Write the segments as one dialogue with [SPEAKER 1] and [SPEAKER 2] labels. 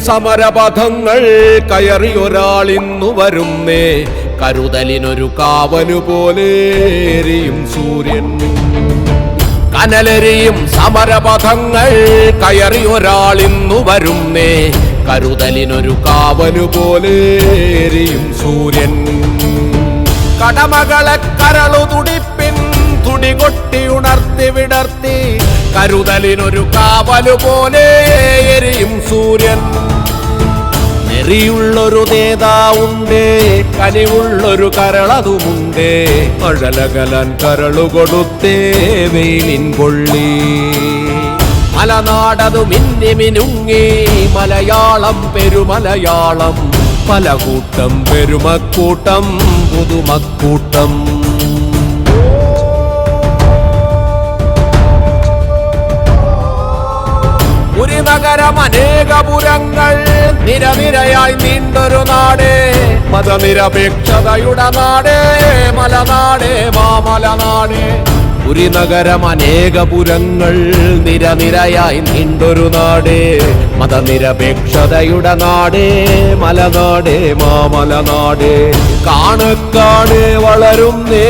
[SPEAKER 1] സമരപഥങ്ങൾ കയറി ഇന്നു വരുന്നേ. കരുതലിനൊരു കാവലു പോലെ എരിയും സൂര്യൻ. കനലെരിയും സമരപഥങ്ങൾ കയറി ഇന്നു വരുന്നേ. കരുതലിനൊരു കാവലു പോലെ എരിയും സൂര്യൻ. കടമകളെ കരളു തുടിപ്പിൻ തുടികൊട്ടി ഉണർത്തി വിടർത്തി കരുതലിനൊരു കാവലു പോലെ എരിയും സൂര്യൻ. നെറിയുള്ളൊരു നേതാവുണ്ടേ കനിവുള്ളൊരു കരളതുമുണ്ടേ. അഴലകലൻ കരളു കൊടുത്തേ വെയിലിൻ കൊള്ളി മലനാടതു മിന്നി മിനുങ്ങി മലയാളം പെരുമലയാളം. പല കൂട്ടം പെരുമക്കൂട്ടം പുതുമക്കൂട്ടം. ഒരു നഗരം അനേകപുരങ്ങൾ നിരനിരയായി നീണ്ടൊരു നാടേ. മതനിരപേക്ഷതയുടെ നാടേ മലനാടേ മാമലനാടേ. ഒരു നഗരം അനേകപുരങ്ങൾ നിരനിരയായി നീണ്ടൊരു നാടേ. മതനിരപേക്ഷതയുടെ നാടേ മലനാടേ മാമലനാടേ. കാണക്കാട് വളരുന്നേ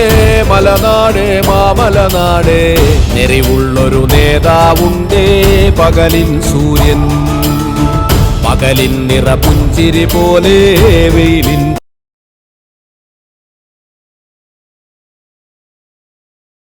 [SPEAKER 1] മലനാടേ മാമലനാടേ. നെറിവുള്ളൊരു നേതാവുണ്ടേ പകലിൻ സൂര്യൻ പകലിൻ നിറപുഞ്ചിരി പോലെ വെയിലിൻ